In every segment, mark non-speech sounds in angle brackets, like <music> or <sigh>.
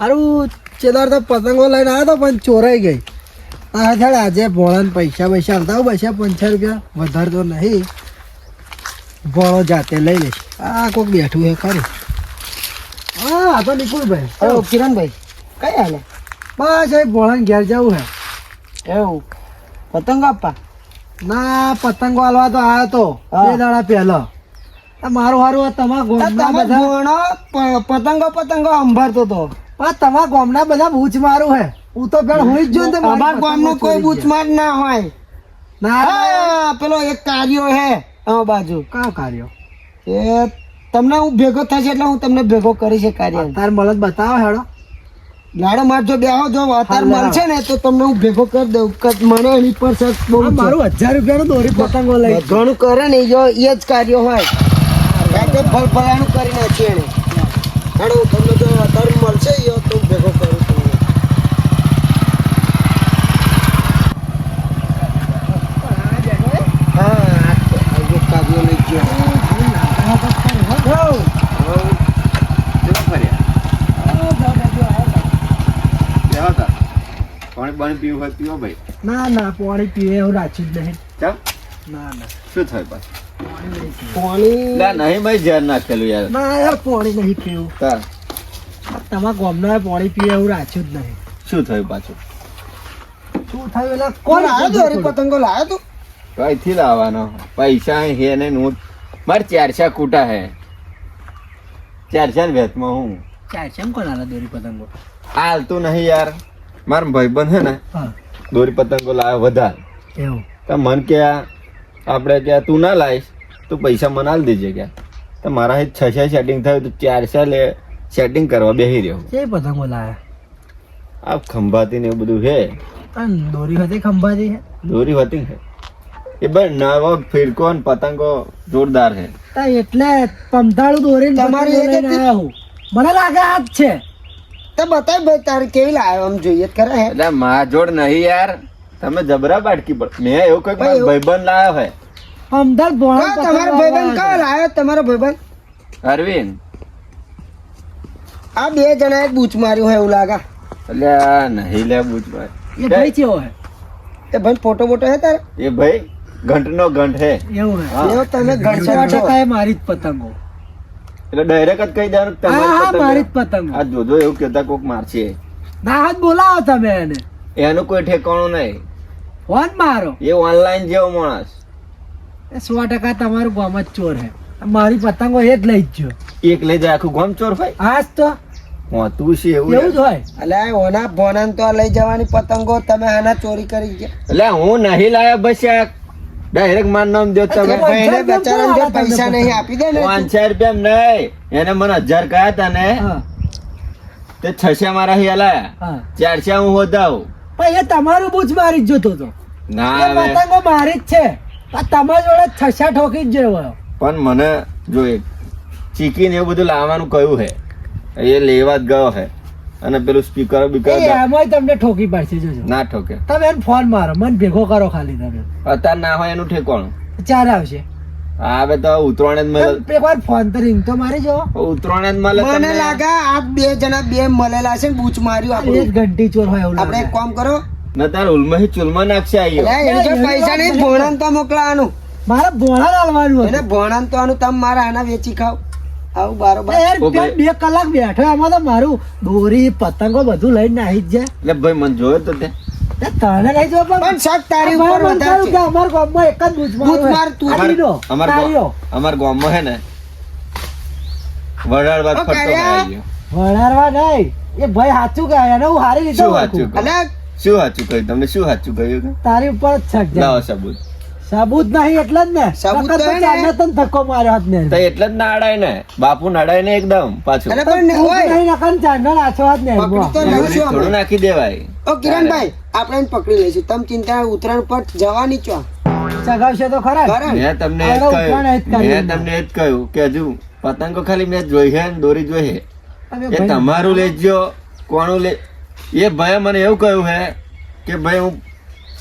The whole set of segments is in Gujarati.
હારું ચેદાર તો પતંગો લઈને આવ્યો તો પણ ચોરાઈ ગઈ. આ હેડ આજે ભોળાને પૈસા પૈસા આવતા પૈસા પંચાસ રૂપિયા. વધારે તો નહીં. ભોળો જાતે લઈ લઈશ આ કોઈક બેઠું છે ખરું. હા આ તો નિકુલભાઈ. હલો. કિરણભાઈ. કઈ હાલે? બસ એ ભોળાને ઘેર જવું હે એવું. પતંગ આપવા? ના પતંગો હાલવા તો આવ્યો તો. બે દાડા પહેલો. મારું હારું તમારા પતંગો પતંગો અંભારતો તો. પણ તમારા ગામના બધા બૂચ મારું હે. હું તો પેલા હોય જ જો ને તે મારી અમાર ગામનો કોઈ બૂચ માર ના હોય. ના પેલો એક કાર્યો હે આ બાજુ. કયો કાર્યો? એ તમને હું ભેગો થશે એટલે હું તમને ભેગો કરી છે કાર્ય. તાર મળત બતાવો હેડો. લાડો માર જો બેહો જો અતાર મળશે ને તો તમને હું ભેગો કરી દઉં. કદ મને એની પર શક બહુ મારું હજાર રૂપિયાનું દોરી પતંગો લઈ. ઘણું કરે ને જો એ જ કાર્ય હોય. ફળ ફળાનું કરી નાખીએ એને હેડો તમને જો અતાર મળશે યો તો હું ભેગો કરું તમને હા આ તો આ જો કાર્યો લઈ ગયો પાણી પાણી પીવું હોય પીવો ભાઈ. ના ના પાણી પીવે એવું રાખ્યું જ નહીં. ચાલ ના ના. શું થયું પાછું? પાણી નહીં ભાઈ ઝેર નાખેલું યાર. ના યાર પાણી નહીં પીવું. તમારા ગોમના પાણી પીવે એવું રાખ્યું જ નહીં. શું થયું પાછું? શું થયું એટલે કોણ આવ્યો તો? પતંગો લાવ્યો તો? કઈથી લાવવાનો? પૈસા હે ને હું મારે ચારસા કૂટા હે. ચારસા ને વેતમાં હું. ચારસા કોણ આલા દોરી પતંગો? હાલતું નહીં યાર. મારા ભાઈબંધ હે ને દોરી પતંગો લાવે વધારે. એવું. તો મન કે આ આપણે કે તું ના લાવીશ તો પૈસા મને આલ દેજે કે. તો મારા છ છ સેટિંગ થયું તો ચારસા લે સેટિંગ કરવા બેહી રહ્યો કે પતંગો લાવ્યા આ ખંભાતી ને એવું બધું હે. અને દોરી હતી ખંભાતી છે દોરી હતી હે. એ ભાઈ નવો ફિરકો ને પતંગો જોરદાર હે. તા એટલે પમતાળું દોરી તમારી હું. મને લાગે આ જ છે. તો બતાય ભાઈ તારે કેવી લાવ્યો આમ જોઈએ કરે હે. એટલે મા જોડ નહીં યાર. તમે જબરા બાટકી પડ મેં એવું કંઈક ભાઈ, ભાઈબંધ લાવ્યો હે. અમદાવાદ ભોળા તમારો ભાઈબંધ કયો લાવ્યો તમારો ભાઈબંધ? અરવિંદ. આ બે જણા એ બૂચ માર્યું હોય એવું લાગે. એટલે નહીં લે બુચભાઈ એ ભાઈ કેવો હે. એ ભાઈ ફોટો બોટો હે તારે? એ ભાઈ ઘંટનો ઘંટ હે. એવું હે. એવો તમે ઘંટ મારી જ પતંગો. એટલે ડાયરેક્ટ જ કહી દેવાનું હા હા મારી જ પતંગ. આ જોજો એવું કેતા કોક મારશે. ના હાથ બોલાવો તમે એને. એનું કોઈ ઠેકાણું નહીં. ફોન મારો. એ ઓનલાઈન જેવો માણસ. સો ટકા તમારું ગામ જ ચોર હે. મારી પતંગો એ જ લઈ જ ગયો. એક લઈ જાય આખું ગામ ચોર ભાઈ આજ તો. હોતું છે એવું એવું જ હોય. એટલે ઓના ભોનાન તો આ લઈ જવાની પતંગો તમે આના ચોરી કરી ગયા. એટલે હું નહીં લાયા બસ આ ડાયરેક્ટ માર નામ દો તમે. એ ભાઈને જો પૈસા નહીં આપી દે ને. પાંચસો રૂપિયા નહીં. એને મને હજાર કહ્યા હતા ને? તે છસો મારા હી લાયા હા. ચારસો હું વધાવું પણ એ તમારું બૂચ મારી જ જોતો તો ના એ પતંગો મારી જ છે. આ તમારા જોડે છસા ઠોકી જ જેવો પણ મને જો ચીકીને ચીકી ને એવું બધું લાવવાનું કહ્યું હે. એ લેવા જ ગયો હે. અને પેલું સ્પીકર બીકર એ એમાંય તમને ઠોકી પાડશે જોજો. ના ઠોકે. તમે એને ફોન મારો મને ભેગો કરો ખાલી તમે. અત્યારે ના હોય એનું ઠેકોણું ચાર આવશે. હવે તો ઉત્તરાયણ જ મળે. એક વાર ફોન તો રિંગ તો મારી જો. ઉત્તરાયણ જ મળે મને લાગે આ બે જણા બે મળેલા છે ને બૂચ માર્યું આપણે. ઘંટી ચોર હોય એવું આપણે એક કામ કરો. ના તાર ઉલમાં ચૂલમાં નાખશે જો પૈસા નહીં ભોણાન તો મોકલાવાનું. મારે ભોળા લાવવાનું એને હતું તો આનું તમે મારા આના વેચી ખાવ. આવું બારોબાર. યાર, બે કલાક બેઠો એમાં તો મારું દોરી પતંગો બધું લઈને આવી જ જાય. એટલે ભાઈ મને જોયો તો તે. તે તને નહીં જો પણ? શક તારી ઉપર અમારે વધારે અમારા ગામમાં એક જ બૂચ બૂચ માર તું. અમાર અમાર ગામમાં હે ને વડાળવા ઓ, ફરતો નહીં. એ ભાઈ સાચું કહે એને હું હારી રીતે શું સાચું કહ્યું? શું સાચું કહ્યું? તમને શું સાચું કહ્યું તારી ઉપર જ છક જાય. સબૂત. સાબુત નહીં એટલે જ ને. સાબુત ને. તને ધક્કો માર્યો હાથ ને. તો એટલે જ ના અડાય ને. બાપુ નડાય ને એકદમ પાછું. અરે પણ ને હોય. નહીં નકર ચારને નાચો હાથ ને. થોડું નાખી દેવાય. ઓ કિરણભાઈ આપણે પકડી લઈશું. તમ ચિંતા ઉતરાણ પર જવાની છો? ચગાવશે તો ખરા? મેં તમને એ કહ્યું. મેં તમને એ જ કહ્યું કે હજુ પતંગો ખાલી મેં જોઈ છે ને દોરી જોઈ છે તમે એ તમારું લેજો કોણું લે? એ ભાઈ મને એવું કહ્યું હે કે ભાઈ હું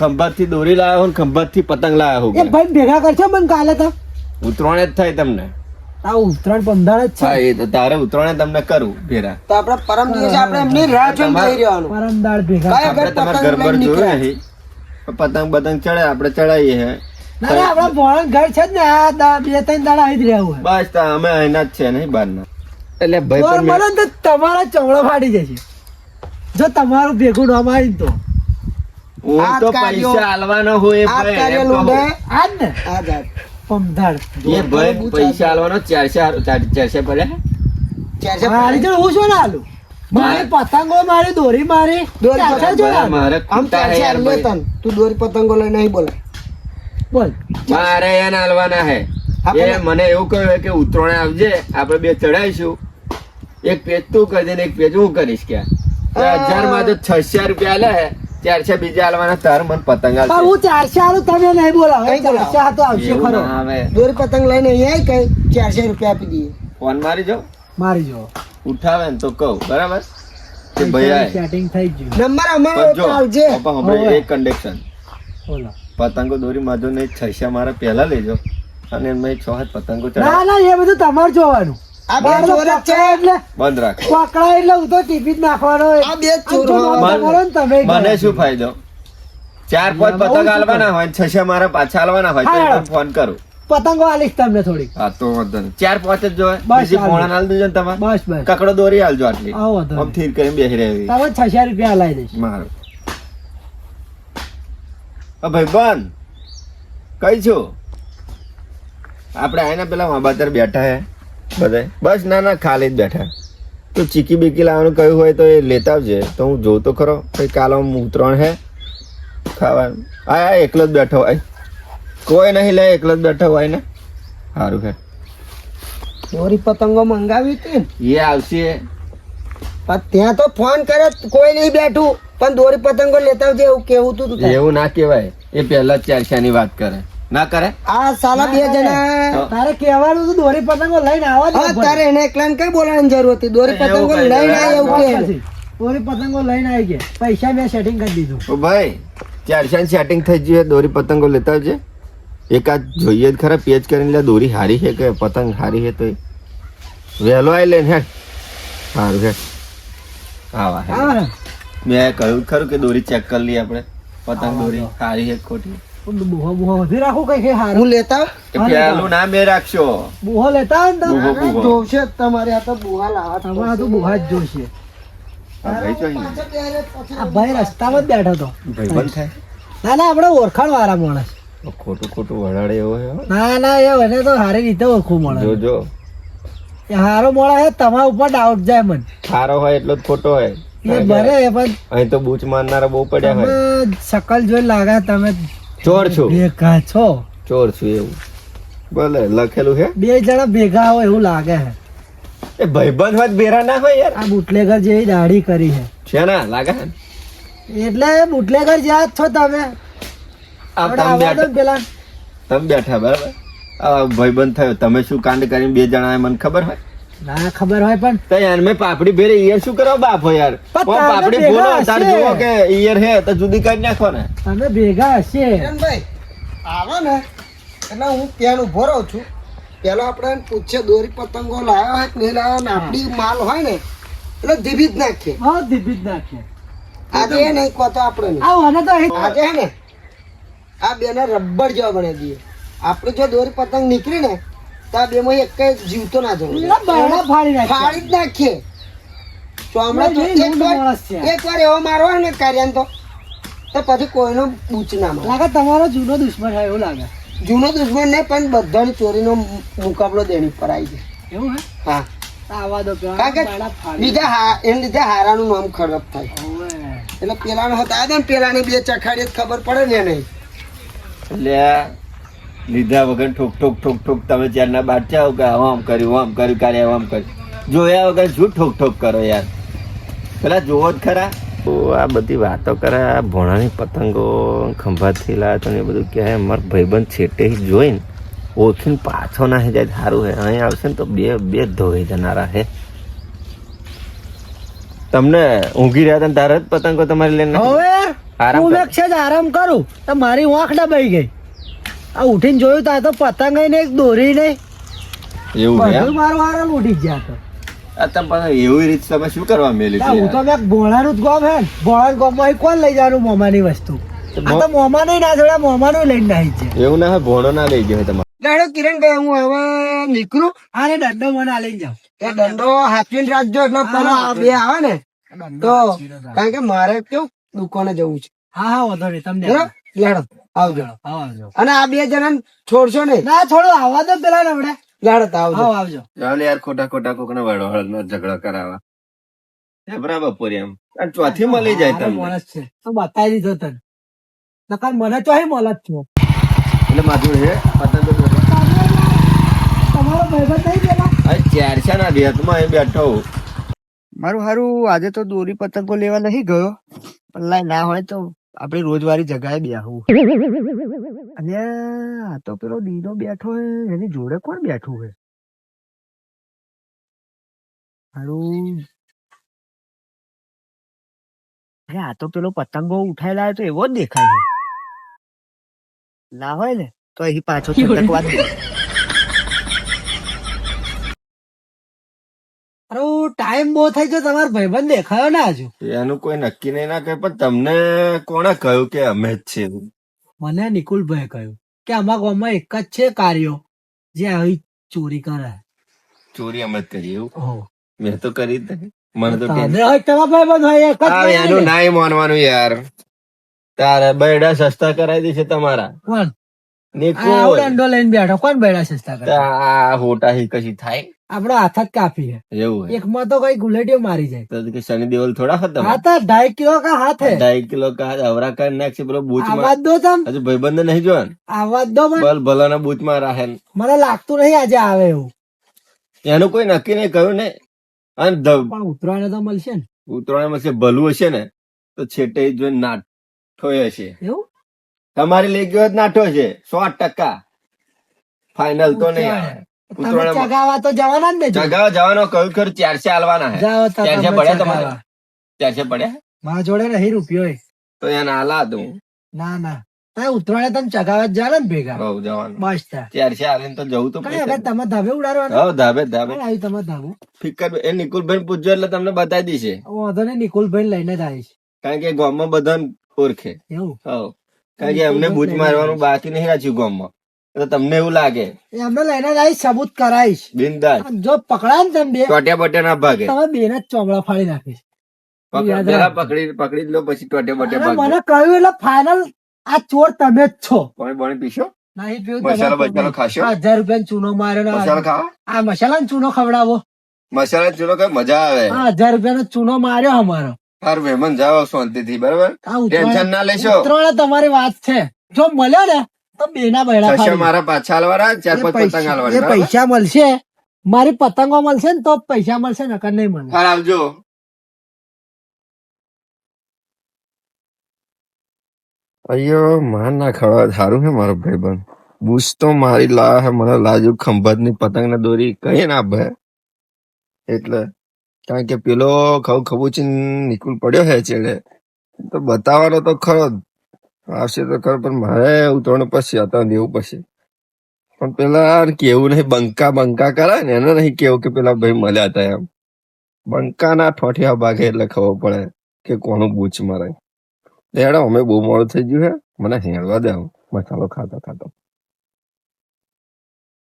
ખંભાતથી દોરી લાવ્યો હું ખંભાતથી પતંગ લાવ્યો એ હું ભાઈ ભેગા કરશો મને કાલે તો? ઉતરાણ જ થાય તમને. આ ઉત્તરાયણ પંદર જ હા છે એ તો તારે ઉત્તરાયણ તમને કરું ભેરા. તો આપણે પરમ દિવસે આપણે એમની રાહ જોઈને જઈ રહેવાનું. પરમ દાળ ભેગા. આપણે પતંગ ઘર પર જોયું નહીં પતંગ બતંગ ચડે આપણે ચડાવીએ હે. ના ના આપડા ભોળા ઘર છે ને આ બે ત્રણ દાડા આવી જ રહેવું હોય બસ તો અમે અહીંના જ છે નહીં બહારના. એટલે ભાઈ બોર પણ મળે ને તો તમારા ચમડો ફાટી જશે. જો તમારું ભેગું ન આવી તો. તો પૈસા આલવાનો હોય એ આ ભાઈ કાર્ય એમ કહું. લુંડે. આજ ને? આ જાત. પમધાડ એ ભાઈ પૈસા આલવાનો ચારસો ચારસો પડ્યા ચારસો મારી જોડે હું શું આલું? મારી પતંગો મારી દોરી મારી. દોરી પતંગ. મારે આમ ચારસો આલે તન. તું દોરી પતંગો લઈને નહીં બોલે. બોલ. મારે એને આલવાના હે. એ મને એવું કહ્યું કે ઉત્તરોણે આવજે આપણે બે ચડાવીશું. એક પેજ તું કરી દે એક પેજ હું કરીશ કે હજારમાં તો છસો રૂપિયા લે ચારસો બીજા આલવાના તાર મન પતંગ પણ હું ચારસો આલું તમે નહીં બોલાવો નહીં બોલાવો. તો આવશે ખરો. દોરી પતંગ લઈને અહીંયા કઈ ચારસો રૂપિયા આપી દઈએ. ફોન મારી જો. મારી જો. ઉઠાવે ને તો કહું બરાબર? કે ભાઈ. સેટિંગ થઈ ગયું. નંબર અમારો આવજે. હવે. એક કન્ડિશન બોલો. પતંગો દોરી માધો ને છૈસા મારા પહેલા લેજો. અને એમાં છ હાથ પતંગો ના ના એ બધું તમારે જોવાનું. આ બે ચોર છે. એટલે બંધ રાખો. પકડાય એટલે હું તો ટીપી જ નાખવાનો આ બે ચોર આમ તો હોય. નોંધ કરો ને તમે મને શું ફાયદો? ચાર પાંચ પતંગ હું શું આલવાના હોય મારા પાછા આલવાના હોય તો ફોન કરું. પતંગો આલીશ તમને થોડી હા તો વાંધો નહીં. ચાર પાંચ જ જોવે. બીજી પોણા આલ દેજો ને બસ બસ. કકડો દોરી આલજો આટલી. આમ કરીને બેસી રહેવી. તમે છસો રૂપિયા હલાવી દઈશ. મારું. ભાઈ બંધ. કઈ છું? આપણે આના પેલા માબાતર બેઠા હે. બધાય. બસ ના ના ખાલી જ બેઠા. તો ચીકી બીકી લાવવાનું કહ્યું હોય તો એ લેતા આવજે. તો હું જોઉં તો ખરો કઈ કાલો ઉતરણ હે. ખાવાનું આ આ એકલો જ બેઠો હોય. કોઈ નહીં લે એકલો જ બેઠો હોય ને. સારું હે. દોરી પતંગો મંગાવી હતી એ આવશે. ત્યાં તો ફોન કરે કોઈ નહીં બેઠું. પણ દોરી પતંગો લેતા આવજે એવું કેવું તું એવું ના કહેવાય. એ પહેલા જ ચારસાની વાત કરે. ના કરે? આ સાલા બે જણા તારે કહેવાનું હતું દોરી પતંગો લઈને આવવા હા તારે એને એકલાને કઈ બોલાવાની જરૂર હતી? દોરી પતંગો લઈને આવ્યો કે? દોરી પતંગો લઈને આવી ગયા. પૈસા મેં સેટિંગ કરી દીધું. ભાઈ ચારસાની સેટિંગ થઈ ગયું છે, દોરી પતંગો લેતા આવજે. એકાદ જોઈએ જ ખરા પેચ કરીને લે દોરી હારી છે કે પતંગ હારી છે તો વહેલો આવી લે ને હેડ. સારું હેડ. આવા હા મેં કહ્યું ખરું કે દોરી ચેક કરી લઈએ આપણે. પતંગ દોરી હારી છે ખોટી? બુહો બુહો વધી રાખું કઈ કઈ હારું? હું લેતા? ના બે રાખશો. બુહો લેતા હોય ને તો બુહો. આ જોવશે જ તમારે આ તો બુહા લાવવા તમારે તો બુહા જ જોશે. ભાઈ ચોઈ ને? પાછળ બેરે પછી આ ભાઈ રસ્તામાં જ બેઠો તો ભાઈ બંધ થાય. ના ના આપણે ઓળખાણ વાળા માણસ ખોટું ખોટું વડાડે એવો ના ના એ મને તો સારી રીતે ઓળખું મળે. જો જો. એ હારો મળે છે તમારા ઉપર ડાઉટ જાય મને. સારો હોય એટલો જ ખોટો હોય. એ ભરે પણ અહીં તો બૂચ મારનારા બહુ પડ્યા હોય. સકલ શકલ જોઈ લાગે તમે ચોર છું? ભેગા છો? ચોર છું એવું. ભલે લખેલું છે? બે જણા ભેગા હોય એવું લાગે છે. એ ભાઈબંધ હોય ભેરા ના હોય યાર. આ બુટલેગર જેવી દાઢી કરી છે. છે ના લાગે એટલે બુટલેગર જ્યાં જ છો તમે. આપણે તમે બેઠા પેલા. તમે બેઠા બરાબર? આ ભાઈબંધ થયો. તમે શું કાંડ કરીને બે જણા મને ખબર હોય? ના ખબર હોય પણ તો યાર મેં પાપડી ભેરે ઈયર શું કરવા બાપો યાર? ઓ પાપડી ભેગા તાર જોવો કે ઈયર હે તો જુદી કાઢી નાખો ને. તમે ભેગા હશે. ભાઈ આવો ને. એટલે હું ત્યાં ઊભો રહું છું. પેલો આપણે પૂછે દોરી પતંગો લાવ્યો હોય કે નહીં લાવ્યો ને આપડી માલ હોય ને એટલે ધીબી જ નાખીએ. હા દીપી જ નાખે આજે એ નહીં કહો તો આપણે આવો આ તો આજે હે ને આ બેને રબર જેવા બને દઈએ આપણે જો દોરી પતંગ નીકળી ને તો આ બેમાં એક જીવતો ના જવું ફાડી ફાડી જ નાખીએ. ચોમડા તો એક વાર એક વાર એવો મારવો ને કાર્યાન તો તો પછી કોઈનો બૂચ ના મારે. લાગે તમારો જૂનો દુશ્મન છે એવું લાગે. જૂનો દુશ્મન ને પણ બધાની ચોરીનો મુકાબલો દેણી પર આવી જાય. એવું હે? હા. પેલા બીજા હા એને લીધે હારાનું નામ ખરાબ થાય. એટલે એટલે પેલાનો હતા ને પેલાની બે ચખાડી ખબર પડે ને નહીં એટલે લીધા વગર ઠોક ઠોક ઠોક ઠોક તમે જ્યારના બાદ જાઓ કે આમ આમ કર્યું આમ કર્યું કાલે આમ કર્યું. જોયા વગર શું ઠોક ઠોક કરો યાર? પેલા જોવો જ ખરા. તો આ બધી વાતો કરે આ ભોણાની પતંગો ખંભાતથી લાવે તો ને એ બધું કહે મારા ભાઈબંધ છેટે જોઈને ઓળખીને પાછો ના જાય સારું હે અહીં આવશે ને તો બે બે ધોઈ જનારા હે. તમને ઊંઘી રહ્યા હતા તારે જ પતંગો તમારે લઈને હવે આરામ હું જ આરામ કરું તો મારી વાંખ દબાઈ ગઈ. આ ઉઠીને જોયું તા તો પતંગ ને એક દોરી ને. એવું હે બધું મારું હારા લૂંટી ગયા તો. આ તમે પાછા એવી રીત તમે શું કરવા મેલી તા હું તો મેં ભોળાનું જ ગોમ હે ને. ભોળાના ગોમમાં કોણ લઈ જવાનું મોમાની વસ્તુ? આ તો મોમાનું ના જોડે મોમાનું લઈને નાહી છે. એવું ના ભોણો ના લઈ ગયો તમારે. કિરણ કિરણભાઈ હું હવે નીકળું. આને દંડો મને આ લઈને જાઓ એ દંડો હાથવીને રાખજો એટલે પેલા બે આવે ને. તો કારણ કે મારે કેવું દુકાને જવું છે. હા હા વાંધો નહીં તમને? લેડો. આવજો આવજો. અને આ બે જણા છોડશો નહીં? ના છોડો આવવા દો પેલા નવડે હમણાં આવજો. આવજો. ચાલ યાર ખોટા ખોટા કોકને ને નો ઝઘડો કરાવવા. એ બરાબર પોરી એમ. અને ચોથી મળી જાય તમને. માણસ છે. તો બતાવી દીધો તને. નકર મને તો અહીં છો એટલે માધુર છે પતંગ તો તમારો ભાઈબંધ નહીં પેલા? આ ચાર છે ના રેતમાં અહીં બેઠો મારું હારું આજે તો દોરી પતંગો લેવા નહીં ગયો. પલ્લા ના હોય તો આપડે રોજવારી જગાએ બેહવું અને આ તો પેલો દીનો બેઠો હે એની જોડે કોણ બેઠું હે? હારું અરે આ તો પેલો પતંગો ઉઠાયેલા હોય તો એવો જ દેખાય છે. ના હોય ને તો અહીં પાછો <laughs> છટકવા દે. અરે ટાઈમ બહુ થઈ ગયો તમારો ભાઈબંધ દેખાયો ના હજુ. એનું કોઈ નક્કી નહીં ના કહે પણ તમને કોણે કહ્યું કે અમે જ છે? મને નિકુલભાઈ કહ્યું કે અમારા ગામમાં એક જ છે કાર્યો જે આવી ચોરી કરે. ચોરી અમે જ કરી એવું? મેં તો કરી જ મને તો તમારા ભાઈબંધ હોય એનું નાઈ માનવાનું યાર. તારે બૈડા સસ્તા કરાવી દેશે તમારા. કોણ? નિકુલ. લઈને બેઠો કોણ બેડા સસ્તા કરે? આ હોટા હી કશી થાય? આપડો હાથ જ કાપી એવું એક માં તો કઈ ગુલેટીઓ મારી જાય. તો કે શનિ દેવલ થોડા હતા હા તો ઢાઈ કિલો કા હાથ હે. ઢાઈ કિલો કા અવરા કરી નાખશે પેલો બૂચ આવાજ દો તમ. હજુ ભાઈબંધ નહીં જો આવાજ દો બલ ભલાના બૂચમાં રાખે મને લાગતું નહીં આજે આવે એવું. એનું કોઈ નક્કી નહીં કહ્યું ને? અને ઉતરવાને તો મળશે ને. ઉત્તરાયણ મળશે ભલું હશે ને તો છેટે જો નાઠો હશે. એવું? તમારી લઈ ગયો નાઠો છે સો ટકા. ફાઇનલ તો નહીં આવે. તમે ઉત્તરાયણમાં- ચગાવા તો જવાના જ ને જો. જવાનો કહ્યું ખરું ચારસે હાલવાના હે? ચારસે પડ્યા તમારે? ચગાવા. ચારસે પડ્યા? મારા જોડે નહીં રૂપિયો તો એને હાલા હતું ના ના. તમે ઉતરવાને તમે ચગાવા જ જાને ભેગા? હવ જવાનું. બસ ચારસે હાલીને તો જવું તો હવે તમે ધાબે ઉડાડવાના? હવ ધાબે ધાબે. આવ્યું તમે ધાબુ? ફિકર એ નિકુલભાઈ પૂછજો એટલે તમને બતાવી દીશે વાંધો નહીં નિકુલભાઈ લઈને જ આવીશ. કારણ કે ગામમાં બધા ઓળખે. એવું? હવ. કારણ કે એમને બૂચ મારવાનું બાકી નહીં રાખ્યું ગામમાં. તો તમને એવું લાગે? એમને લઈને જ સબૂત કરાઈશ બિંદાસ. જો પકડાય ને તમે બે ટોટિયા બોટિયા ના ભાગે. તમે બે ને ચોમડા ફાડી નાખીશ. પકડ-. પકડી લો પછી ટોટિયા ભાગે મને કહ્યું એટલે ફાઇનલ આ ચોર તમે જ છો. પાણી પાણી પીશો? નહીં પીવું મસાલો તમારે ખાશો? હજાર રૂપિયા ચૂનો માર્યો મસાલો ખાવા? આ મસાલા ચૂનો ખવડાવો. મસાલા ચૂનો કઈ મજા આવે. હજાર રૂપિયા નો ચૂનો માર્યો અમારો. હાર મહેમાન જાઓ શાંતિ થી બરાબર ટેન્શન ના લેશો. ત્રણ તમારી વાત છે. જો મળ્યો ને તો બેના બૈડા મારા પાછા હાલવાના? ચાર પાંચ પતંગ પૈસા એ પૈસા મળશે. મારી પતંગો મળશે ને તો પૈસા મળશે નકર નહીં મળે. આવજો. અયો માર ના ખાવા. સારું છે મારો ભાઈબંધ. બુશ તો મારી લા હે મને લાજુ ખંભાતની પતંગ ને દોરી કઈ ના ભે. એટલે કારણ કે પેલો ખવ ખબુચી નિકુલ પડ્યો હે ચેડે તો બતાવવાનો તો ખરો આવશે તો ખરો, પણ મારે ઉતરણ પછી હતા દેવું પછી. પણ પેલા કેવું નહીં, બંકા બંકા કરાય ને, એને નહીં કેવું કે પેલા ભાઈ મળ્યા હતા એમ. બંકાના ઠોઠિયા ભાગે એટલે ખબર પડે કે કોનું બૂચ મારે. હેડો અમે બહુ મોડું થઈ ગયું હે. મને હેડવા દે મસાલો ખાતા ખાતો.